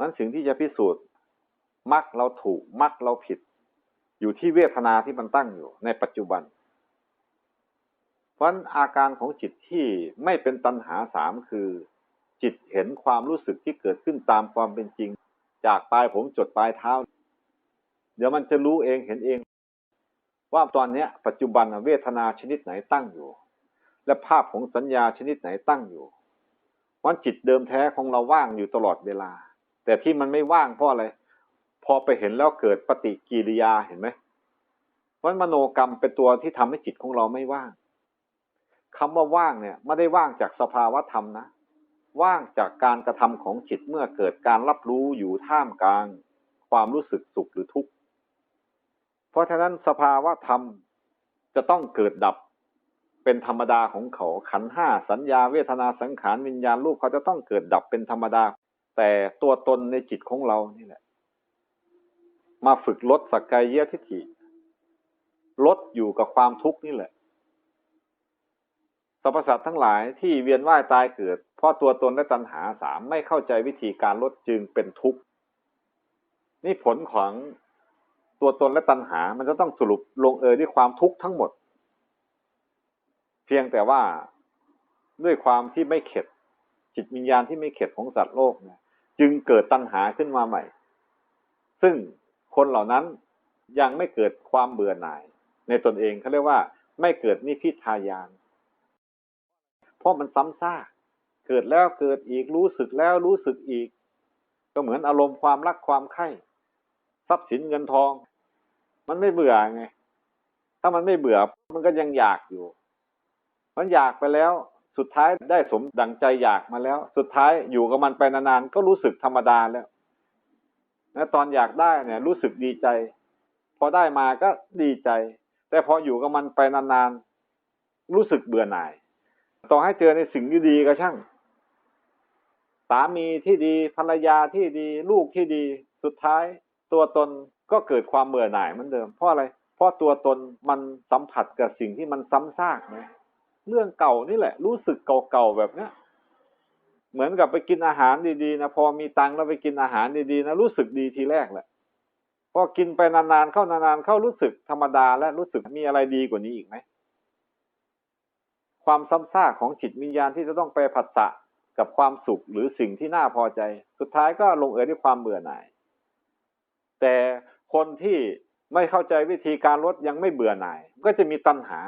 นั้นสิ่งที่จะพิสูจน์มักเราถูกมักเราผิด อยู่ที่เวทนาที่มันตั้งอยู่ในปัจจุบัน เพราะอาการของจิตที่ไม่เป็นตัณหาสามคือ จิตเห็นความรู้สึกที่เกิดขึ้นตามความเป็นจริง จากปลายผมจดปลายเท้า เดี๋ยวมันจะรู้เองเห็นเอง ว่าตอนนี้ปัจจุบันเวทนาชนิดไหนตั้งอยู่ และภาพของสัญญาชนิดไหนตั้งอยู่วันจิตเดิมแท้ของเราว่างอยู่ตลอดเวลา แต่ที่มันไม่ว่างเพราะอะไร พอไปเห็นแล้วเกิดปฏิกิริยาเห็นไหมเพราะมโนกรรมเป็นตัวที่ทำให้จิตของเราไม่ว่างคำว่าว่างเนี่ยไม่ได้ว่างจากสภาวะธรรมนะ ว่างจากการกระทำของจิตเมื่อเกิดการรับรู้อยู่ท่ามกลาง ความรู้สึกสุขหรือทุกข์ เพราะฉะนั้นสภาวะธรรมจะต้องเกิดดับเป็นธรรมดาของเขาขันห้าสัญญาเวทนาสังขารวิญญาณรูปเขาจะต้องเกิดดับเป็นธรรมดา แต่ตัวตนในจิตของเรานี่แหละ มาฝึกลดสักกายเยทิฏฐิลดอยู่กับความทุกข์นี่แหละสรรพสัตว์ทั้งหลายที่เวียนว่ายตายเกิด เพราะตัวตนและตัณหาสามไม่เข้าใจวิธีการลดจึงเป็นทุกข์ นี่ผลของตัวตนและตัณหา มันจะต้องสรุปลงเอยด้วยความทุกข์ทั้งหมด เพียงแต่ว่าด้วยความที่ไม่เข็ดจิตวิญญาณที่ไม่เข็ดของสัตว์โลกเนี่ย จึงเกิดตัณหาขึ้นมาใหม่ ซึ่งคนเหล่านั้นยังไม่เกิดความเบื่อหน่าย ในตนเองเขาเรียกว่า ไม่เกิดนิพิทายาน เพราะมันซ้ำซากเกิดแล้วเกิดอีกรู้สึกแล้วรู้สึกอีก ก็เหมือนอารมณ์ความรักความใคร่ทรัพย์สินเงินทอง มันไม่เบื่อไง ถ้ามันไม่เบื่อ มันก็ยังอยากอยู่ มันอยากไปแล้ว สุดท้ายได้สมดังใจอยากมาแล้ว สุดท้ายอยู่กับมันไปนานๆก็รู้สึกธรรมดาแล้วนะตอนอยากได้เนี่ย รู้สึกดีใจ พอได้มาก็ดีใจ แต่พออยู่กับมันไปนานๆรู้สึกเบื่อหน่าย ต่อให้เจอในสิ่งที่ดีก็ช่างสามีที่ดีภรรยาที่ดี ลูกที่ดี สุดท้าย ตัวตนก็เกิดความเบื่อหน่ายเหมือนเดิมเพราะอะไรเพราะตัวตนมันสัมผัสกับสิ่งที่มันซ้ำซากนะ เรื่องเก่านี่แหละ รู้สึกเก่าๆแบบเนี้ยเหมือนกับไปกินอาหารดีๆนะพอมีตังค์แล้วไปกินอาหารดีๆนะรู้สึกดีทีแรกแหละพอกินไปนานๆเข้านานๆเข้ารู้สึกธรรมดาและรู้สึกมีอะไรดีกว่านี้อีกไหมความซ้ำซากของจิตวิญญาณที่จะต้องไปผัสสะกับความสุขหรือสิ่งที่น่าพอใจ สุดท้ายก็ลงเอยด้วยความเบื่อหน่าย แต่คนที่ไม่เข้าใจวิธีการลดยังไม่เบื่อหน่าย ก็จะมีตัณหา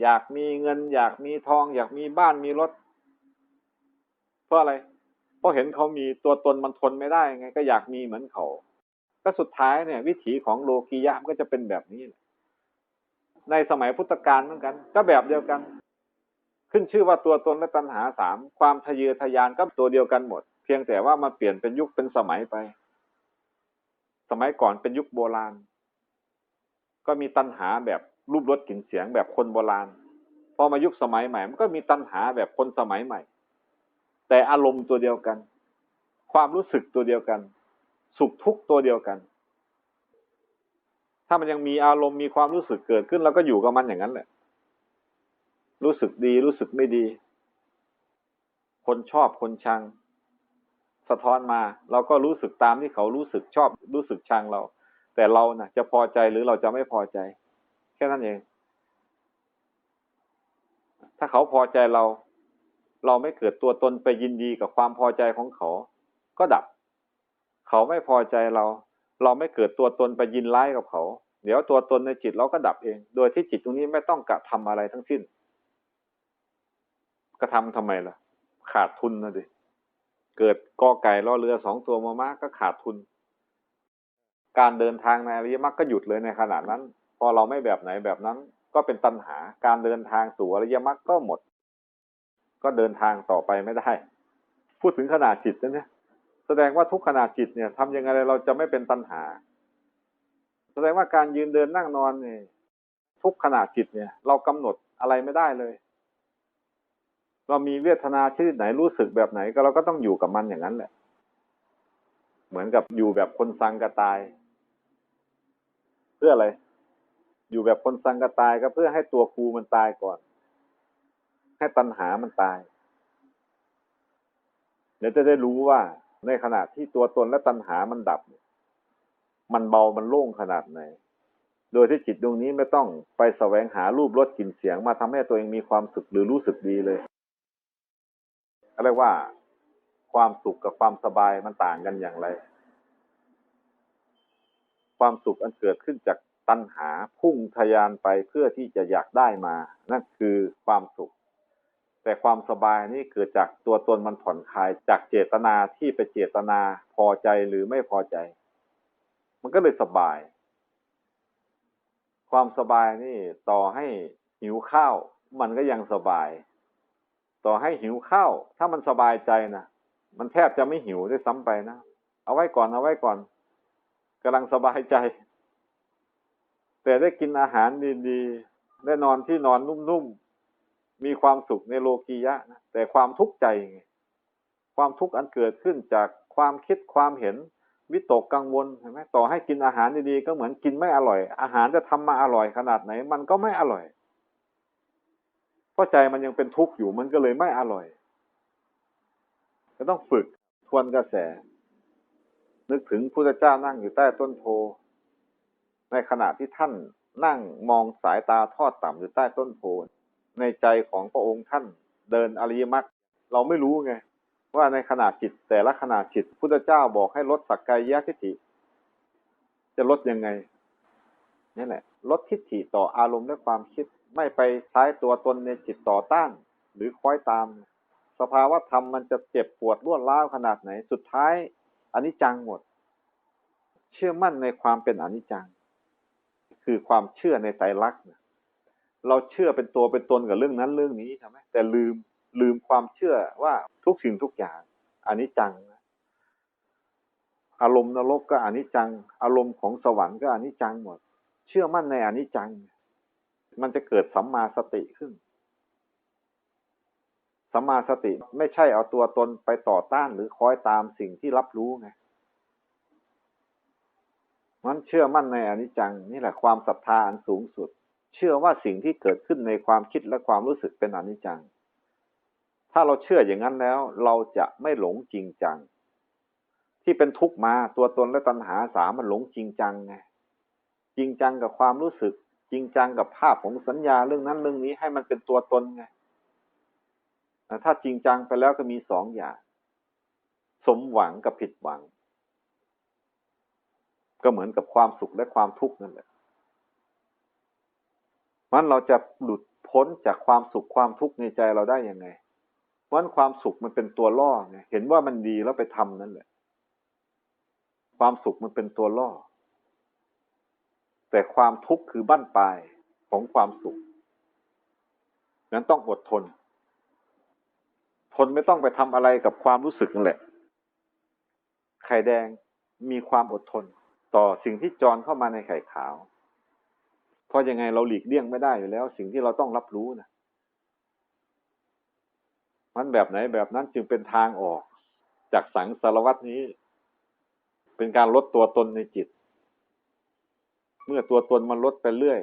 อยากมีเงิน อยากมีทอง อยากมีบ้านมีรถ เพราะอะไร เพราะเห็นเขามีตัวตนมันทนไม่ได้ไง ก็อยากมีเหมือนเขาก็สุดท้ายเนี่ย วิถีของโลกียะก็จะเป็นแบบนี้ ในสมัยพุทธกาลเหมือนกัน ก็แบบเดียวกัน ขึ้นชื่อว่าตัวตนและตัณหาสามความทะเยอทะยานก็ตัวเดียวกันหมด เพียงแต่ว่ามาเปลี่ยนเป็นยุคเป็นสมัยไป สมัยก่อนเป็นยุคโบราณ ก็มีตัณหาแบบ รูปรสกลิ่นเสียงแบบคนโบราณ พอมายุคสมัยใหม่ มันก็มีตัณหาแบบคนสมัยใหม่ แต่อารมณ์ตัวเดียวกัน ความรู้สึกตัวเดียวกัน สุขทุกข์ตัวเดียวกัน ถ้ามันยังมีอารมณ์มีความรู้สึกเกิดขึ้นเราก็อยู่กับมันอย่างนั้นแหละ รู้สึกดีรู้สึกไม่ดี คนชอบคนชัง สะท้อนมา เราก็รู้สึกตามที่เขารู้สึกชอบรู้สึกชังเรา แต่เรานะ่ะ จะพอใจหรือเราจะไม่พอใจ ค่นั้นเอง ถ้าเขาพอใจเรา เราไม่เกิดตัวตนไปยินดีกับความพอใจของเขา ก็ดับ เขาไม่พอใจเรา เราไม่เกิดตัวตนไปยินร้ายกับเขา เดี๋ยวตัวตนในจิตเราก็ดับเอง โดยที่จิตตรงนี้ไม่ต้องกระทำอะไรทั้งสิ้น กระทำทำไมล่ะ ขาดทุนนะดิเกิดกอไก่ล่อเรือสองตัวมามากก็ขาดทุน การเดินทางในอริยมรรคก็หยุดเลยในขณะนั้น อเราไม่แบบไหนแบบนั้น ก็เป็นตัณหาการเดินทางสู่อริยมรรคก็หมด ก็เดินทางต่อไปไม่ได้ พูดถึงขนาดจิตนะเนี่ยแสดงว่าทุกขนาดจิตเนี่ยทำยังไงเราจะไม่เป็นตัณหา แสดงว่าการยืนเดินนั่งนอนเนี่ยทุกขนาดจิตเนี่ย เรากำหนดอะไรไม่ได้เลย เรามีเวทนาชนิดไหนรู้สึกแบบไหนก็เราก็ต้องอยู่กับมันอย่างนั้นแหละ เหมือนกับอยู่แบบคนสังกตาย เพื่ออะไร อยู่แบบคนสังกตายก็เพื่อให้ตัวครูมันตายก่อน ให้ตัณหามันตายเดี๋ยวจะได้รู้ว่าในขณะที่ตัวตนและตัณหามันดับ มันเบามันโล่งขนาดไหน โดยที่จิตดวงนี้ไม่ต้องไปแสวงหารูปรสกลิ่นเสียงมาทำให้ตัวเองมีความสุขหรือรู้สึกดีเลยเรียกว่า ความสุขกับความสบายมันต่างกันอย่างไร ความสุขอันเกิดขึ้นจาก ตัณหาพุ่งทะยานไปเพื่อที่จะอยากได้มา นั่นคือความสุข แต่ความสบายนี่เกิดจากตัวตนมันผ่อนคลายจากเจตนาที่ไปเจตนาพอใจหรือไม่พอใจ มันก็เลยสบาย ความสบายนี่ต่อให้หิวข้าว มันก็ยังสบาย ต่อให้หิวข้าว ถ้ามันสบายใจนะมันแทบจะไม่หิวด้วยซ้ำไปนะเอาไว้ก่อนเอาไว้ก่อนกำลังสบายใจ แต่ได้กินอาหารดีๆ ได้นอนที่นอนนุ่มๆ มีความสุขในโลกียะนะแต่ความทุกข์ใจไงความทุกข์อันเกิดขึ้นจากความคิดความเห็นวิตกกังวลเห็นไหมต่อให้กินอาหารดีๆ ก็เหมือนกินไม่อร่อย อาหารจะทำมาอร่อยขนาดไหน มันก็ไม่อร่อย เพราะใจมันยังเป็นทุกข์อยู่มันก็เลยไม่อร่อยก็ต้องฝึกทวนกระแส นึกถึงพุทธเจ้านั่งอยู่ใต้ต้นโพ ในขณะที่ท่านนั่งมองสายตาทอดต่ำอยู่ใต้ต้นโพในใจของพระองค์ท่านเดินอริยมรรคเราไม่รู้ไง ว่าในขณะจิตแต่ละขณะจิตพุทธเจ้าบอกให้ลดสักกายทิฏฐิ จะลดยังไงนี่แหละลดทิฏฐิต่ออารมณ์และความคิดไม่ไปใช้ตัวตนในจิตต่อต้าน หรือคล้อยตาม สภาวะธรรมมันจะเจ็บปวดรวดร้าวขนาดไหน สุดท้ายอนิจจังหมด เชื่อมั่นในความเป็นอนิจจัง คือความเชื่อในไตรลักษณ์เราเชื่อเป็นตัวเป็นตนกับเรื่องนั้นเรื่องนี้ใช่ไหมแต่ลืมลืมความเชื่อว่าทุกสิ่งทุกอย่างอนิจจังนะอารมณ์นรกก็อนิจจัง อารมณ์ของสวรรค์ก็อนิจจังหมด เชื่อมั่นในอนิจจัง มันจะเกิดสัมมาสติขึ้นสัมมาสติไม่ใช่เอาตัวตนไปต่อต้านหรือคอยตามสิ่งที่รับรู้ไง มันเชื่อมั่นในอนิจจังนี่แหละความศรัทธาอันสูงสุด เชื่อว่าสิ่งที่เกิดขึ้นในความคิดและความรู้สึกเป็นอนิจจัง ถ้าเราเชื่ออย่างนั้นแล้ว เราจะไม่หลงจริงจัง ที่เป็นทุกข์มาตัวตนและตัณหาสามมันหลงจริงจังไงจริงจังกับความรู้สึก จริงจังกับภาพของสัญญาเรื่องนั้นเรื่องนี้ให้มันเป็นตัวตนไงถ้าจริงจังไปแล้วก็มีสองอย่าง สมหวังกับผิดหวัง ก็เหมือนกับความสุขและความทุกข์นั่นแหละมันเราจะหลุดพ้นจากความสุขความทุกข์ในใจเราได้ยังไงวันความสุขมันเป็นตัวล่อไงเห็นว่ามันดีแล้วไปทำนั่นแหละ ความสุขมันเป็นตัวล่อ แต่ความทุกข์คือบั้นปลายของความสุขนั้นต้องอดทน ทนไม่ต้องไปทำอะไรกับความรู้สึกนั่นแหละ ไข่แดงมีความอดทน ต่อสิ่งที่จรเข้ามาในไข่ขาว เพราะยังไงเราหลีกเลี่ยงไม่ได้อยู่แล้ว สิ่งที่เราต้องรับรู้นะมันแบบไหนแบบนั้นจึงเป็นทางออก จากสังสารวัตนี้ เป็นการลดตัวตนในจิต เมื่อตัวตนมันลดไปเรื่อย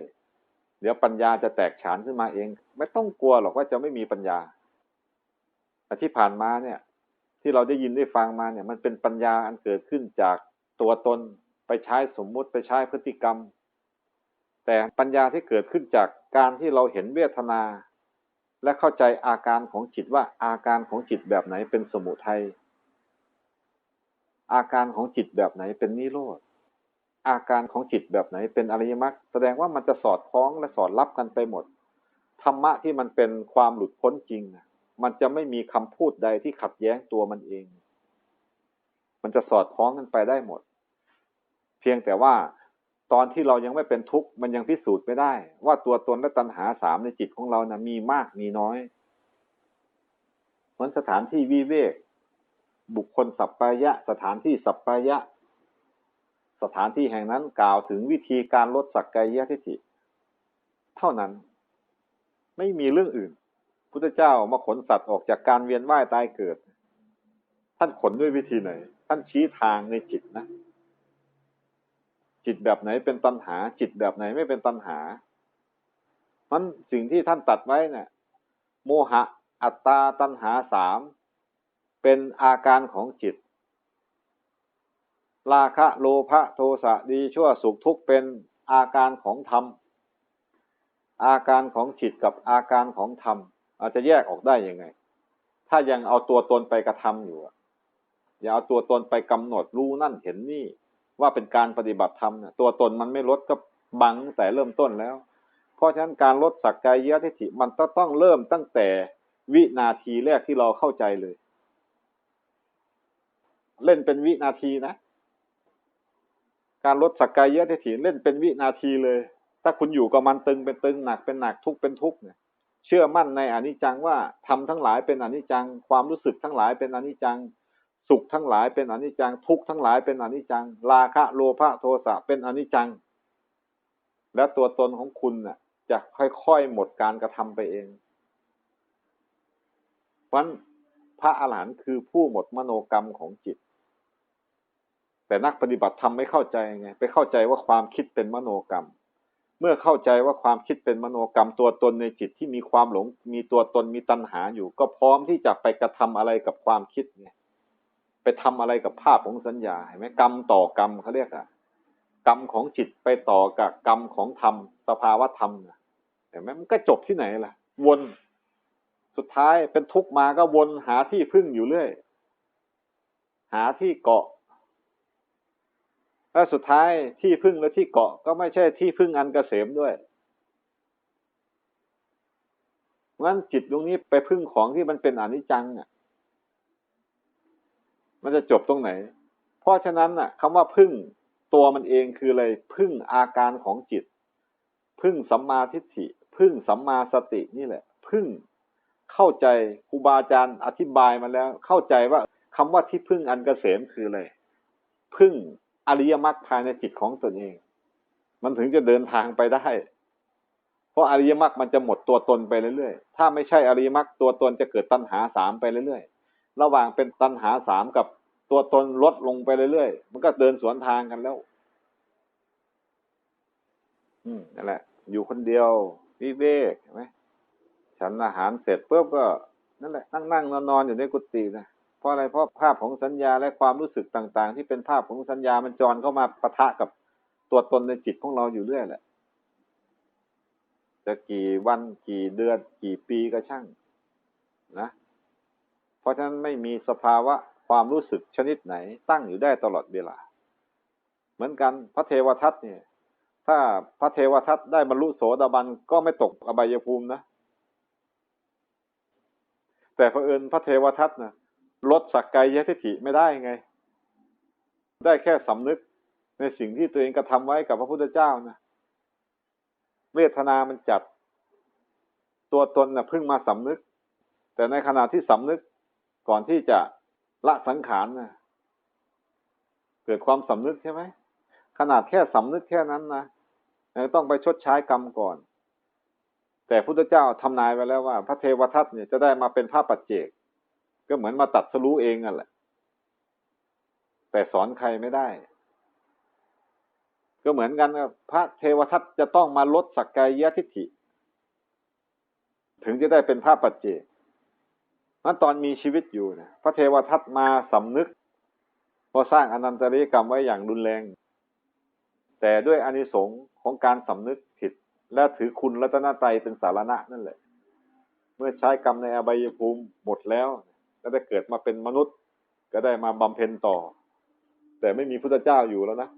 เดี๋ยวปัญญาจะแตกฉานขึ้นมาเอง ไม่ต้องกลัวหรอกว่าจะไม่มีปัญญาแต่ที่ผ่านมาเนี่ย ที่เราได้ยินได้ฟังมาเนี่ย มันเป็นปัญญาอันเกิดขึ้นจากตัวตน ไปใช้สมมุติไปใช้พฤติกรรม แต่ปัญญาที่เกิดขึ้นจากการที่เราเห็นเวทนา และเข้าใจอาการของจิตว่าอาการของจิตแบบไหนเป็นสมุทัยอาการของจิตแบบไหนเป็นนิโรธอาการของจิตแบบไหนเป็นอริยมรรคแสดงว่ามันจะสอดคล้องและสอดรับกันไปหมดธรรมะที่มันเป็นความหลุดพ้นจริงมันจะไม่มีคำพูดใดที่ขัดแย้งตัวมันเอง มันจะสอดคล้องกันไปได้หมด เพียงแต่ว่าตอนที่เรายังไม่เป็นทุกข์มันยังพิสูจน์ไม่ได้ ว่าตัวตนและตัณหาสามในจิตของเรานะ่ะมีมากมีน้อยเหมือนสถานที่วิเวก บุคคลสัปปายะ สถานที่สัปปายะ สถานที่แห่งนั้นกล่าวถึงวิธีการลดสักกายทิฏฐิเท่านั้น ไม่มีเรื่องอื่น พุทธเจ้ามาขนสัตว์ออกจากการเวียนว่ายตายเกิด ท่านขนด้วยวิธีไหน ท่านชี้ทางในจิตนะ จิตแบบไหนเป็นตัณหา จิตแบบไหนไม่เป็นตัณหา มันสิ่งที่ท่านตัดไว้เนี่ยโมหะอัตตาตัณหาสามเป็นอาการของจิต ราคะโลภะโทสะดีชั่วสุขทุกข์เป็นอาการของธรรม อาการของจิตกับอาการของธรรม อาจจะแยกออกได้ยังไง ถ้ายังเอาตัวตนไปกระทำอยู่อะอย่าเอาตัวตนไปกำหนดรู้นั่นเห็นนี่ ว่าเป็นการปฏิบัติธรรมเนี่ยตัวตนมันไม่ลดก็บังแต่เริ่มต้นแล้ว เพราะฉะนั้นการลดสักกายยะทิฏฐิมันต้องต้องเริ่มตั้งแต่วินาทีแรกที่เราเข้าใจเลย เล่นเป็นวินาทีนะ การลดสักกายะทิฏฐิเล่นเป็นวินาทีเลย ถ้าคุณอยู่กับมันตึงเป็นตึงหนักเป็นหนักทุกเป็นทุกเนี่ยเชื่อมั่นในอนิจจังว่าทำทั้งหลายเป็นอนิจจัง ความรู้สึกทั้งหลายเป็นอนิจจัง สุขทั้งหลายเป็นอนิจจัง ทุกข์ทั้งหลายเป็นอนิจจัง ราคะโลภะโทสะเป็นอนิจจัง และตัวตนของคุณน่ะ จะค่อยๆหมดการกระทำไปเองเพราะพระอรหันต์คือผู้หมดมโนกรรมของจิต แต่นักปฏิบัติธรรมไม่เข้าใจไงไปเข้าใจว่าความคิดเป็นมโนกรรม เมื่อเข้าใจว่าความคิดเป็นมโนกรรมตัวตนในจิตที่มีความหลง มีตัวตนมีตัณหาอยู่ ก็พร้อมที่จะไปกระทำอะไรกับความคิดไง ไปทำอะไรกับภาพของสัญญาเห็นไหมกรรมต่อกรรมเขาเรียกอะกรรมของจิตไปต่อกับกรรมของธรรมสภาวะธรรมเห็นไหมมันก็จบที่ไหนล่ะ วนสุดท้ายเป็นทุกข์มาก็วนหาที่พึ่งอยู่เรื่อย หาที่เกาะและสุดท้ายที่พึ่งและที่เกาะก็ไม่ใช่ที่พึ่งอันเกษมด้วยงั้นจิตตรงนี้ไปพึ่งของที่มันเป็นอนิจจังอะ มันจะจบตรงไหน เพราะฉะนั้นน่ะคำว่าพึ่งตัวมันเองคืออะไรพึ่งอาการของจิต พึ่งสัมมาทิฏฐิ พึ่งสัมมาสตินี่แหละ พึ่งเข้าใจครูบาอาจารย์อธิบายมาแล้ว เข้าใจว่าคำว่าที่พึ่งอันเกษมคืออะไรพึ่งอริยมรรคภายในจิตของตนเอง มันถึงจะเดินทางไปได้ เพราะอริยมรรคมันจะหมดตัวตนไปเรื่อยๆ ถ้าไม่ใช่อริยมรรคตัวตนจะเกิดตัณหาสามไปเรื่อยๆ ระหว่างเป็นตัณหาสามกับตัวตนลดลงไปเรื่อยๆ มันก็เดินสวนทางกันแล้ว อืมนั่นแหละ อยู่คนเดียววิเวกเห็นไหมฉันอาหารเสร็จปุ๊บก็ นั่นแหละ นั่งนั่งนอนนอนอยู่ในกุฏินะเพราะอะไรเพราะภาพของสัญญาและความรู้สึกต่าง ๆ ที่เป็นภาพของสัญญามันจรเข้ามาปะทะกับตัวตนในจิตของเราอยู่เรื่อยแหละ จะกี่วันกี่เดือน กี่ปีก็ช่าง นะ ราะฉะนั้นไม่มีสภาวะความรู้สึกชนิดไหน ตั้งอยู่ได้ตลอดเวลา เหมือนกันพระเทวทัตเนี่ย ถ้าพระเทวทัตได้บรรลุโสดาบันก็ไม่ตกอบายภูมินะ แต่เอิญพระเทวทัตนะลดสักกายทิฏฐิไม่ได้ไง ได้แค่สำนึกในสิ่งที่ตัวเองกระทำไว้กับพระพุทธเจ้านะเวทนามันจัด ตัวตนนะ่ะเพิ่งมาสำนึก แต่ในขณะที่สำนึก ก่อนที่จะละสังขารนะเกิดความสำนึกใช่ไหมขนาดแค่สำนึกแค่นั้นนะยังต้องไปชดใช้กรรมก่อน แต่พุทธเจ้าทำนายไว้แล้วว่า พระเทวทัตเนี่ยจะได้มาเป็นพระปัจเจก ก็เหมือนมาตัดสรู้เองนั่นแหละ แต่สอนใครไม่ได้ ก็เหมือนกันพระเทวทัตจะต้องมาลดสักกายะทิฏฐิ ถึงจะได้เป็นพระปัจเจก นั้นตอนมีชีวิตอยู่นะพระเทวทัตมาสำนึกพอสร้างอนันตริยกรรมไว้อย่างรุนแรง แต่ด้วยอานิสงส์ของการสำนึกผิด และถือคุณรัตนตรัยเป็นสารณะนั่นแหละ เมื่อใช้กรรมในอบายภูมิหมดแล้ว ก็ได้เกิดมาเป็นมนุษย์ ก็ได้มาบำเพ็ญต่อ แต่ไม่มีพุทธเจ้าอยู่แล้วนะ